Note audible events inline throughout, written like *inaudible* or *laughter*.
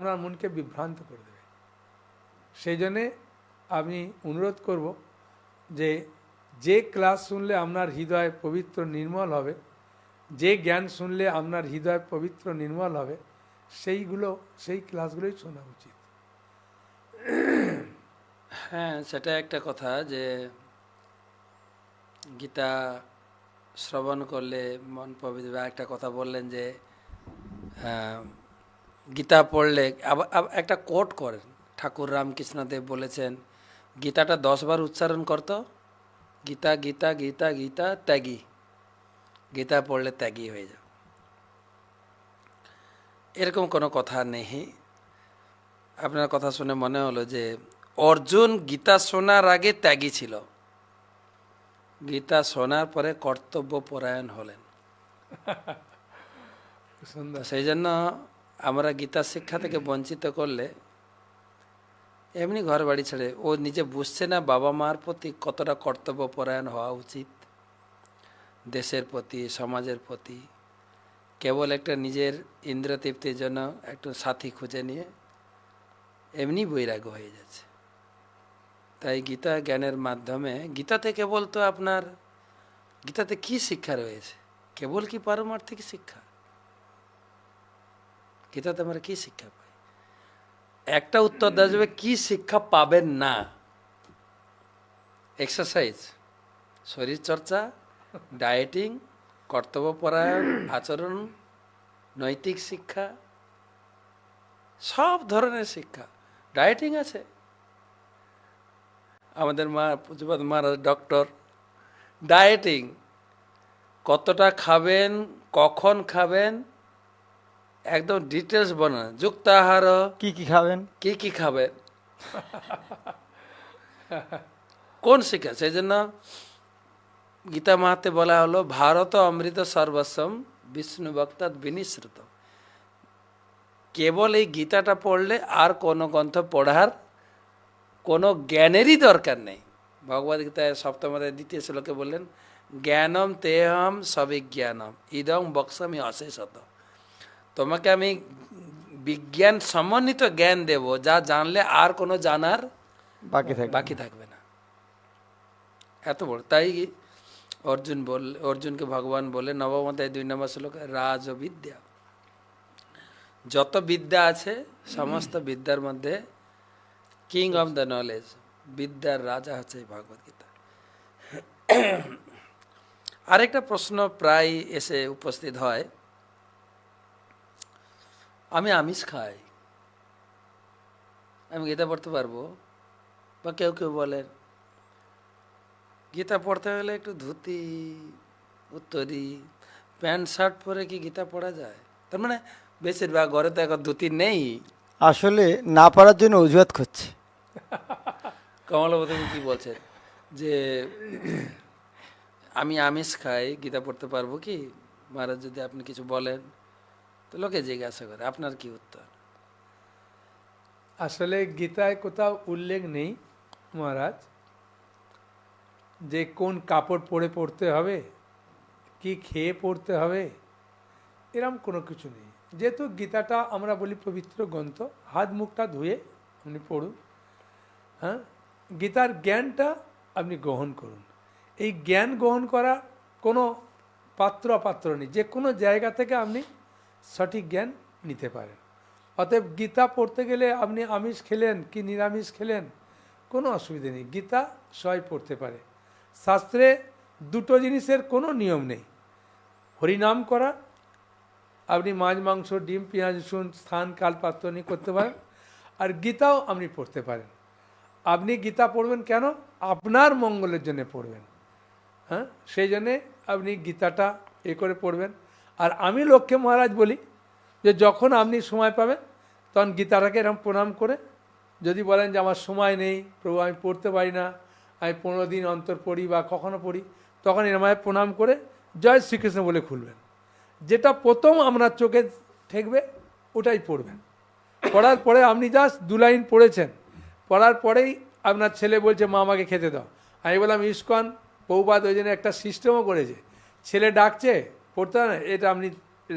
আপনার মনকে বিভ্রান্ত করে দেবে। সেই জন্যে আমি অনুরোধ করব যে যে ক্লাস শুনলে আপনার হৃদয় পবিত্র নির্মল হবে, যে জ্ঞান শুনলে আপনার হৃদয় পবিত্র নির্মল হবে, সেইগুলো, সেই ক্লাসগুলোই শোনা উচিত। হ্যাঁ সেটা একটা কথা যে, গীতা শ্রবণ করলে মন পবিত্র একটা কথা বললেন যে গীতা পড়লে একটা কোট করেন। ঠাকুর রামকৃষ্ণদেব বলেছেন গীতাটা দশবার উচ্চারণ করতো গীতা গীতা গীতা গীতা ত্যাগী। গীতা পড়লে ত্যাগী হয়ে যাও। এরকম কোনো কথা নেই। আপনার কথা শুনে মনে হলো যে অর্জুন গীতা শোনার আগে ত্যাগী ছিল। গীতা শোনার পরে কর্তব্য পরায়ণ হলেন *laughs* সেই জন্য আমরা গীতা শিক্ষা থেকে বঞ্চিত করলে এমনি ঘর বাড়ি ছেড়ে ও নিজে বুঝছে না বাবা মার প্রতি কতটা কর্তব্য পরায়ণ হওয়া উচিত। দেশের প্রতি, সমাজের প্রতি, কেবল একটা নিজের ইন্দ্র তৃপ্তির জন্য একটু সাথী খুঁজে নিয়ে এমনি বৈরাগ্য হয়ে যাচ্ছে। তাই গীতা জ্ঞানের মাধ্যমে, গীতাতে কেবল তো আপনার, গীতাতে কি শিক্ষা রয়েছে? কেবল কি পারমার্থিক শিক্ষা? গীতাতে আমরা কি শিক্ষা পাই? একটা উত্তর দেওয়া যাবে, কি শিক্ষা পাবেন না? এক্সারসাইজ শরীর চর্চা ডায়েটিং কর্তব্যপরায়ণ আচরণ, নৈতিক শিক্ষা, সব ধরনের শিক্ষা। ডায়েটিং আছে। আমাদের মা পুজোপাত মহারাজ ডক্টর ডায়েটিং কতটা খাবেন, কখন খাবেন একদম ডিটেলস বর্ণনা যুক্ত আহার কি কি খাবেন? কি কি খাবেন কোন শিক্ষা? সেই জন্য গীতা মাহাতে বলা হলো ভারত অমৃত সর্বস্বম বিষ্ণু ভক্তাৎ বিনিশ্রুত কেবল এই গীতাটা পড়লে আর কোনো গ্রন্থ পড়ার কোনো জ্ঞানেরই দরকার নেই। ভগবদ গীতায় সপ্তম অধ্যায় দ্বিতীয় শ্লোকে বললেন জ্ঞানম তেহম সবিজ্ঞানম ইদম বক্সমি অশেষত। তোমাকে আমি বিজ্ঞান সমন্বিত জ্ঞান দেব যা জানলে আর কোনো জানার বাকি থাকবে বাকি থাকবে না। এত বড়। তাই অর্জুন বল অর্জুনকে ভগবান বলে নবম অধ্যায় দুই নম্বর শ্লোক রাজ বিদ্যা যত বিদ্যা আছে সমস্ত বিদ্যার মধ্যে কিং অফ দ্য নলেজ বিদ্যার রাজা হচ্ছে এই ভগবদ গীতা। আরেকটা প্রশ্ন প্রায় এসে উপস্থিত হয়। আমি আমিষ খাই। আমি গীতা পড়তে পারব? বা কেউ কেউ বলেন গীতা পড়তে হলে একটু ধুতি উত্তরি প্যান্ট শার্ট পরে কি গীতা পড়া যায়? তার মানে বেশিরভাগ ঘরে তো এখন ধুতি নেই। আসলে না পারার জন্য অজুহাত খুঁজছে *laughs* কমলাবতী কি বলছেন? যে আমি আমিষ খাই গীতা পড়তে পারব কি? মহারাজ যদি আপনি কিছু বলেন। তো লোকে জিজ্ঞাসা করে, আপনার কি উত্তর? আসলে গীতায় কোথাও উল্লেখ নেই, মহারাজ, যে কোন কাপড় পরে পড়তে হবে, কি খেয়ে পড়তে হবে, এরম কোনো কিছু নেই। যেহেতু গীতাটা আমরা বলি পবিত্র গ্রন্থ, হাত মুখটা ধুয়ে আপনি পড়ুন হ্যাঁ? গীতার জ্ঞানটা আপনি গ্রহণ করুন। এই জ্ঞান গ্রহণ করা কোনো পাত্র অপাত্র নেই। যে কোনো জায়গা থেকে আপনি সঠিক জ্ঞান নিতে পারেন। অতএব গীতা পড়তে গেলে আপনি আমিষ খেলেন কি নিরামিষ খেলেন, কোনো অসুবিধে নেই। গীতা সবাই পড়তে পারে। শাস্ত্রে দুটো জিনিসের কোনো নিয়ম নেই। হরিনাম করা, আপনি মাছ, মাংস, ডিম, পেঁয়াজ, রসুন, স্থান, কাল, পাত্র নিয়ে করতে পারেন। আর গীতাও আপনি পড়তে পারেন। আপনি গীতা পড়বেন কেন? আপনার মঙ্গলের জন্য পড়বেন। হ্যাঁ? সেই জন্যে আপনি গীতাটা এ করে পড়বেন। আর আমি লক্ষ্যে মহারাজ বলি যে যখন আপনি সময় পাবেন, তখন গীতাটাকে এরকম প্রণাম করে, যদি বলেন যে আমার সময় নেই, প্রভু আমি পড়তে পারি না, আমি পনেরো দিন অন্তর পড়ি বা কখনো পড়ি, তখন এরমায় প্রণাম করে জয় শ্রীকৃষ্ণ বলে খুলবেন। যেটা প্রথম আপনার চোখে ঠেকবে, ওটাই পড়বেন। পড়ার পরে আপনি জাস্ট দু লাইন পড়েছেন, পড়ার পরেই আপনার ছেলে বলছে, মা, আমাকে খেতে দাও। আমি বললাম, ইস্কন বৌবাদ ওই জন্য একটা সিস্টেমও করেছে। ছেলে ডাকছে পড়তে হয় না, এটা আপনি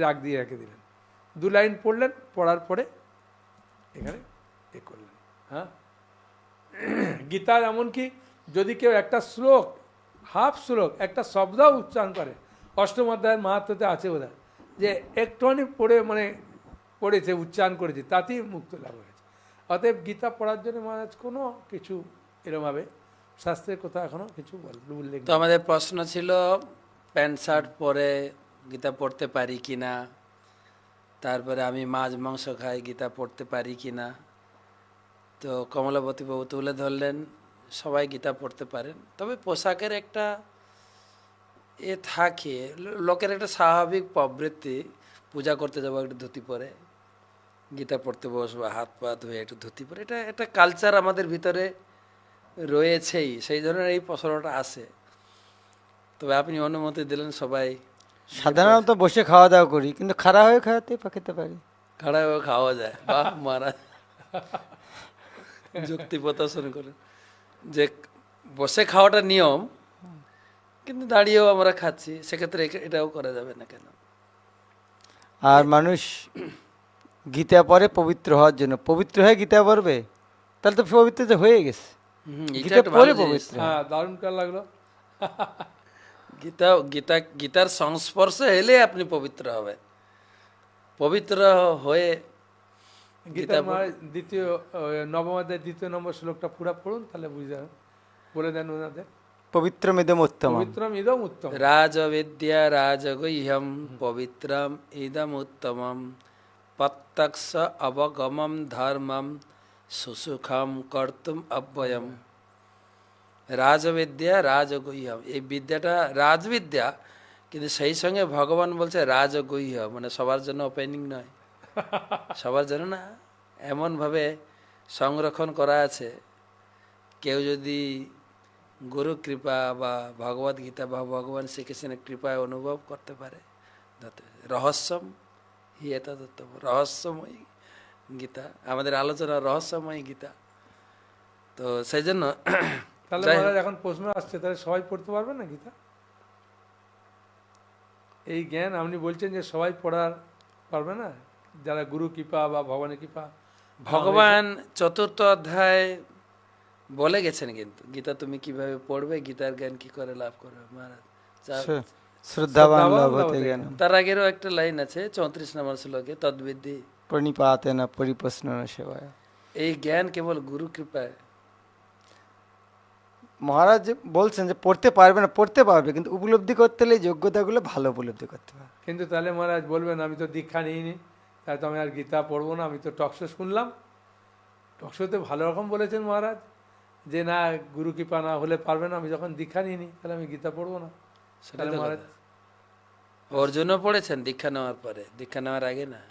রাগ দিয়ে রেখে দিলেন। দু লাইন পড়লেন, পড়ার পরে এখানে এ করলেন হ্যাঁ? গীতার এমনকি যদি কেউ একটা শ্লোক, হাফ শ্লোক, একটা শব্দ উচ্চারণ করে, অষ্টম অধ্যায়ের মাহাত্মতে আছে বোধ যে একটুখানি পড়ে মানে পড়েছে, উচ্চারণ করেছে, তাতেই মুক্ত লাভ হয়েছে। অতএব গীতা পড়ার জন্য মহারাজ কোনো কিছু এরমভাবে শাস্ত্রের কথা এখনও কিছু উল্লেখ তো আমাদের প্রশ্ন ছিল, প্যান্ট শার্ট পরে গীতা পড়তে পারি কি না? তারপরে আমি মাছ, মাংস খাই, গীতা পড়তে পারি কি না? তো কমলাবতী বাবু তুলে ধরলেন, সবাই গীতা পড়তে পারেন। তবে পোশাকের একটা এ থাকে, লোকের একটা স্বাভাবিক প্রবৃত্তি, পূজা করতে যাব, একটা ধুতি পরে, গীতা পড়তে বসবো, হাত পা ধুয়ে একটু ধুতি পরে। এটা একটা কালচার আমাদের ভিতরে রয়েছেই, সেই ধরনের এই প্রশ্নটা আসে তবে আপনি অনুমতি দিলেন সবাই সাধারণত বসে খাওয়া দাওয়া করি কিন্তু খাড়া হয়ে খাওয়াতে খেতে পারি। খাড়া হয়ে খাওয়া যায়। বাহ মহারাজ যুক্তি প্রদর্শন করেন যে বসে খাওয়াটা নিয়ম কিন্তু দাঁড়িয়েও আমরা খাচ্ছি সেক্ষেত্রে এটাও করা যাবে না কেন? আর মানুষ গীতা পরে পবিত্র হওয়ার জন্য পবিত্র হয়ে গীতা পড়বে তাহলে তো পবিত্র তো হয়ে গেছে। গীতা। পবিত্র। হ্যাঁ দারুণ কার লাগল। গীতা গীতা গীতার সংস্পর্শে এলে আপনি পবিত্র হবেন। পবিত্র হয়ে গীতা দ্বিতীয় নবম দ্বিতীয় নম্বর শ্লোকটা পুরা পড়ুন তাহলে বুঝে বলে দেন ওনাদের। পবিত্র মেদম উত্তম পবিত্রম ইদম উত্তম রাজবিদ্যা রাজগুহ্যম পবিত্রম ইদম উত্তমম। প্রত্যক্ষ অবগমম ধর্মম সুসুখম কর্তুম অব্যয়ম। রাজবিদ্যা রাজগুহ্যম এই বিদ্যাটা রাজবিদ্যা, কিন্তু সেই সঙ্গে ভগবান বলছে রাজগুহ্য মানে সবার জন্য ওপেনিং নয়। সবার জন্য না, এমনভাবে সংরক্ষণ করা আছে। কেউ যদি গুরু কৃপা বা ভগবদ গীতা বা ভগবান শ্রীকৃষ্ণের কৃপায় অনুভব করতে পারে রহস্যম হি এতদত্তম রহস্যময়ী গীতা, আমাদের আলোচনা রহস্যময়ী গীতা। তো সেই জন্য তাহলে মহারাজ এখন প্রশ্ন আসছে তাহলে সবাই পড়তে পারবে না গীতা এই জ্ঞান আপনি বলছেন যে সবাই পড়ার পারবে না? যারা গুরু কৃপা বা ভগবানের কৃপা ভগবান চতুর্থ অধ্যায় বলে গেছেন কিন্তু। গীতা তুমি কীভাবে পড়বে? গীতার জ্ঞান কি করে লাভ করবে মহারাজ? শ্রদ্ধাবান লভতে জ্ঞান তার আগেরও একটা লাইন আছে চৌত্রিশ নম্বর শ্লোকে তদ্বিদ্ধি প্রণিপাতে না পরিপ্রশ্ন সেবায়। এই জ্ঞান কেবল গুরু কৃপায় মহারাজ যে বলছেন যে পড়তে পারবে না পড়তে পারবে কিন্তু উপলব্ধি করতে হলে যোগ্যতাগুলো ভালো উপলব্ধি করতে হবে। কিন্তু তাহলে মহারাজ বলবেন আমি তো দীক্ষা নিইনি তাই তো আমি আর গীতা পড়ব না আমি তো টকশো শুনলাম। টকশোতে ভালো রকম বলেছেন মহারাজ যে না গুরু কৃপা না হলে পারবে না আমি যখন দীক্ষা নিইনি তাহলে আমি গীতা পড়ব না। তো মহারাজ। অর্জুনও পড়েছেন দীক্ষা নেওয়ার পরে? দীক্ষা নেওয়ার আগে না?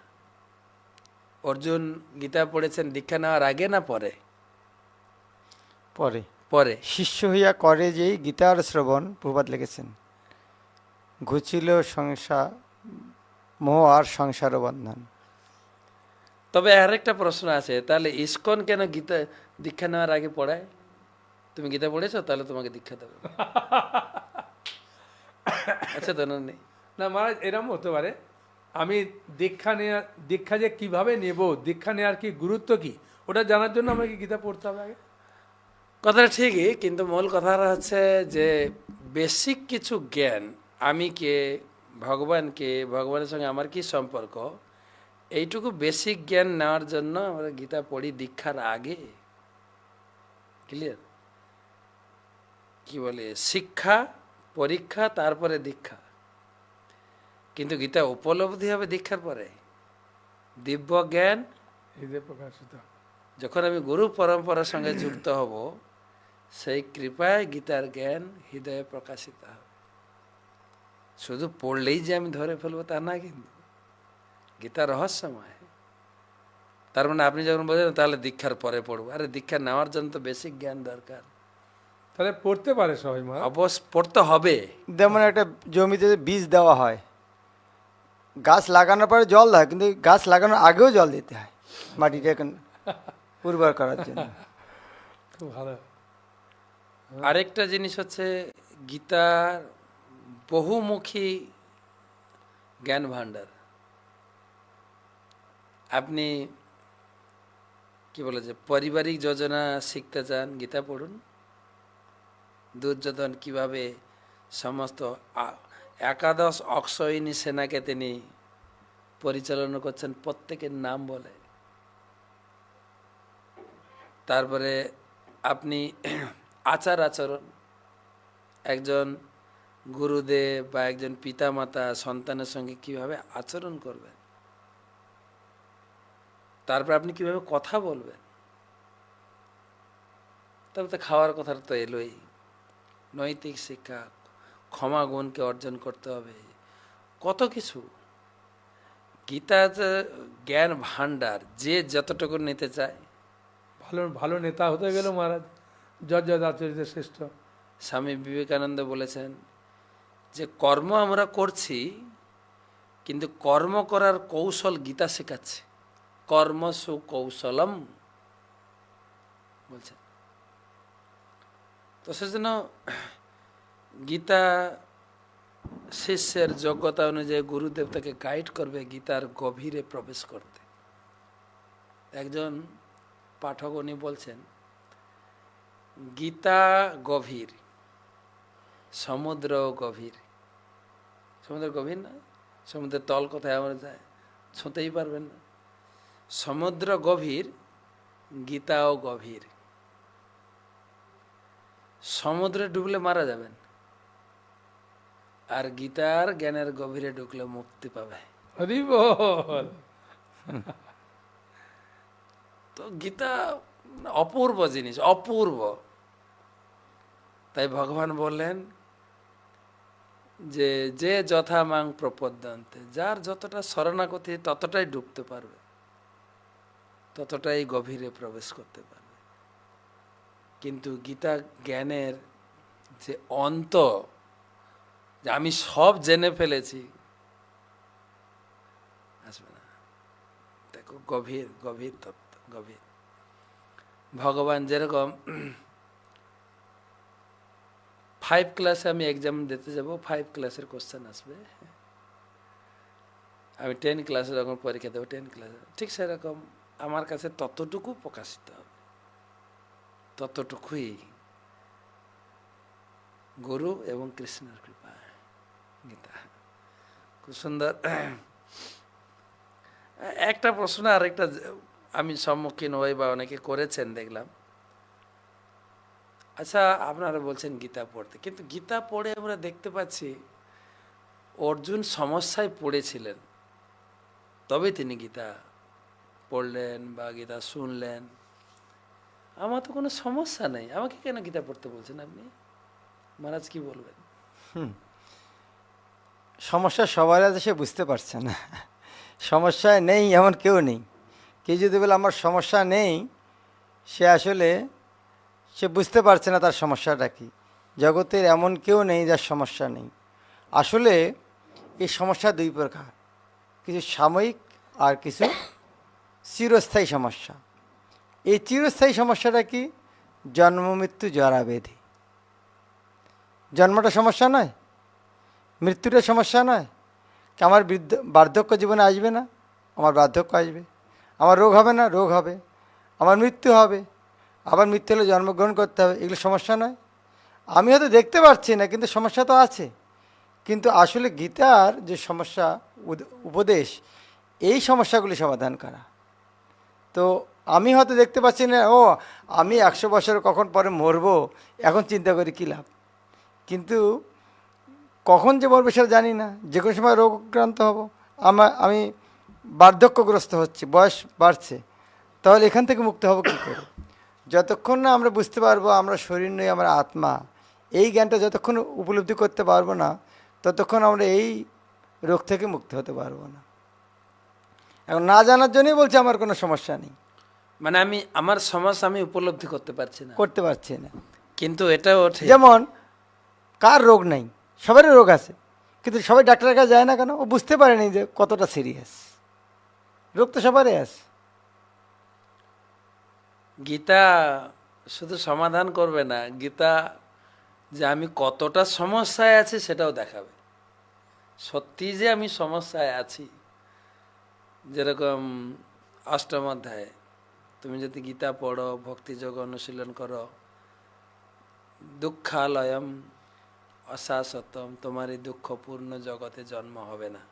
অর্জুন গীতা পড়েছেন দীক্ষা নেওয়ার আগে না পরে? পরে। পরে। শিষ্য হইয়া করে যেই গীতার শ্রবণ প্রবাদ লিখেছেন। ঘুচিল সংসার মোহ আর সংসার বন্ধন। তবে আর একটা প্রশ্ন আছে তাহলে ইস্কন কেন গীতা দীক্ষা নেওয়ার আগে পড়ায়? তুমি গীতা পড়েছো তাহলে তোমাকে দীক্ষা দেবে। আচ্ছা তো না নেই না মহারাজ এরম হতে পারে। আমি দীক্ষা নেওয়া দীক্ষা যে কীভাবে নেব দীক্ষা নেওয়ার কি গুরুত্ব কি? ওটা জানার জন্য আমাকে গীতা পড়তে হবে আগে। কথাটা ঠিকই কিন্তু মূল কথাটা হচ্ছে যে বেসিক কিছু জ্ঞান আমি কে ভগবান কে ভগবানের সঙ্গে আমার কি সম্পর্ক এইটুকু বেসিক জ্ঞান নেওয়ার জন্য আমরা গীতা পড়ি দীক্ষার আগে? ক্লিয়ার কি বলে? শিক্ষা পরীক্ষা তারপরে দীক্ষা। কিন্তু গীতা উপলব্ধি হবে দীক্ষার পরে। দিব্য জ্ঞান যখন আমি গুরু পরম্পরার সঙ্গে যুক্ত হব সেই কৃপায় গীতার জ্ঞান হৃদয়ে প্রকাশিত হবে। শুধু পড়লেই যে আমি ধরে ফেলব তা না কিন্তু গীতা রহস্যময়। তার মানে আপনি যখন বলছেন তাহলে দীক্ষার পরে পড়ব। আরে দীক্ষা নেওয়ার জন্য তো বেসিক জ্ঞান দরকার। তাহলে পড়তে পারে সবাই মহারাজ অবশ্য পড়তে হবে। যেমন একটা জমিতে বীজ দেওয়া হয় গাছ লাগানোর পরে জল দেয় কিন্তু গাছ লাগানোর আগেও জল দিতে হয় মাটিটাকে উর্বর করার জন্য। খুব ভালো। আরেকটা জিনিস হচ্ছে গীতার বহুমুখী জ্ঞান ভাণ্ডার। আপনি কি বলে যে পারিবারিক যোজনা শিখতে চান, গীতা পড়ুন। দুর্যোধন কীভাবে সমস্ত একাদশ অক্ষয়িনী সেনাকে তিনি পরিচালনা করছেন, প্রত্যেকের নাম বলে। তারপরে আপনি আচার আচরণ। একজন গুরুদেব বা একজন পিতামাতা সন্তানের সঙ্গে কীভাবে আচরণ করবেন? তারপর আপনি কীভাবে কথা বলবেন? তবে তো খাওয়ার কথা তো এলোই। নৈতিক শিক্ষা, ক্ষমা গুণকে অর্জন করতে হবে। কত কিছু। গীতা জ্ঞান ভাণ্ডার, যে যতটুকু নিতে চায়। ভালো ভালো নেতা হতে গেল মহারাজ। জয় শ্রেষ্ঠ। স্বামী বিবেকানন্দ বলেছেন যে, কর্ম আমরা করছি, কিন্তু কর্ম করার কৌশল গীতা শেখাচ্ছে। কর্ম সুকৌশলম বলছেন। তো সেজন্য গীতা শিষ্যের যোগ্যতা অনুযায়ী গুরুদেব তাকে গাইড করবে গীতার গভীরে প্রবেশ করতে। একজন পাঠক উনি বলছেন গীতা গভীর সমুদ্র গভীর। সমুদ্র গভীর না? সমুদ্রের তল কোথায় আমরা যায়? ছুঁতেই পারবেন না। সমুদ্র গভীর গীতাও গভীর। সমুদ্রে ডুবলে মারা যাবেন। আর গীতার জ্ঞানের গভীরে ঢুকলে মুক্তি পাবে। হরি বল। তো গীতা অপূর্ব জিনিস, অপূর্ব। তাই ভগবান বললেন যে যে যথা মাং প্রপদ্যন্তে, যার যতটা শরণাগতি, ততটাই ডুবতে পারবে। ততটাই গভীরে প্রবেশ করতে পারবে। কিন্তু গীতা জ্ঞানের যে অন্ত, যে আমি সব জেনে ফেলেছি, আসবে না। দেখো, গভীর গভীর তত্ত্ব, গভীর। ভগবান যেরকম ফাইভ ক্লাসে আমি এক্সাম দিতে যাব ফাইভ ক্লাসের কোশ্চেন আসবে। আমি টেন ক্লাসে যখন পরীক্ষা দেবো টেন ক্লাসে ঠিক সেরকম আমার কাছে ততটুকু প্রকাশিত হবে। ততটুকুই গুরু এবং কৃষ্ণের কৃপা, গীতা। খুব সুন্দর। একটা প্রশ্ন আরেকটা যে- আমি সম্মুখীন হই বা অনেকে করেছেন দেখলাম। আচ্ছা আপনারা বলছেন গীতা পড়তে, কিন্তু গীতা পড়ে আমরা দেখতে পাচ্ছি অর্জুন সমস্যায় পড়েছিলেন। তবে তিনি গীতা পড়লেন বা গীতা শুনলেন। আমার তো কোনো সমস্যা নেই। আমাকে কেন গীতা পড়তে বলছেন আপনি? মহারাজ কি বলবেন? সমস্যা সবার আছে, সে বুঝতে পারছে না। সমস্যায় নেই, এমন কেউ নেই। কেউ যদি বলে আমার সমস্যা নেই, সে আসলে, সে বুঝতে পারছে না তার সমস্যাটা কি। জগতের এমন কেউ নেই যার সমস্যা নেই। আসলে এই সমস্যা দুই প্রকার, কিছু সাময়িক আর কিছু চিরস্থায়ী সমস্যা। এই চিরস্থায়ী সমস্যাটা কি? জন্ম, মৃত্যু জরা ব্যাধি জন্মটা সমস্যা নয়, মৃত্যুটা সমস্যা নয়। কি আমার বৃদ্ধ, বার্ধক্য জীবনে আসবে না? আমার বার্ধক্য আসবে। আমার রোগ হবে না? রোগ হবে। আমার মৃত্যু হবে। আবার মৃত্যু হলে জন্মগ্রহণ করতে হবে। এগুলো সমস্যা নয়। আমি হয়তো দেখতে পাচ্ছি না, কিন্তু সমস্যা তো আছে। কিন্তু আসলে গীতার যে সমস্যা উপদেশ, এই সমস্যাগুলি সমাধান করা। তো আমি হয়তো দেখতে পাচ্ছি না, ও, আমি একশো বছর কখন পরে মরবো? এখন চিন্তা করি কী লাভ? কিন্তু কখন যে মরবে সেটা জানি না। যে কোনো সময় রোগক্রান্ত হব। আমার আমি বার্ধক্যগ্রস্ত হচ্ছে বয়স বাড়ছে তাহলে এখান থেকে মুক্ত হব কী করে? যতক্ষণ না আমরা বুঝতে পারব আমরা শরীর নই আমরা আত্মা এই জ্ঞানটা যতক্ষণ উপলব্ধি করতে পারব না ততক্ষণ আমরা এই রোগ থেকে মুক্ত হতে পারব না। এখন না জানার জন্যই বলছি আমার কোনো সমস্যা নেই। মানে আমি আমার সমস্যা আমি উপলব্ধি করতে পারছি না। করতে পারছি না। কিন্তু এটাও যেমন কার রোগ নাই? সবারই রোগ আছে কিন্তু সবাই ডাক্তারের কাছে যায় না কেন? ও বুঝতে পারেনি যে কতটা সিরিয়াস রোগ তো সবারই আছে। গীতা শুধু সমাধান করবে না, গীতা যে আমি কতটা সমস্যায় আছি সেটাও দেখাবে। সত্যি যে আমি সমস্যায় আছি, যেরকম অষ্টম অধ্যায়ে তুমি যদি গীতা পড়ো ভক্তিযোগ অনুশীলন করো, দুঃখালয়ম অশাশ্বতম তোমার এই দুঃখপূর্ণ জগতে জন্ম হবে না।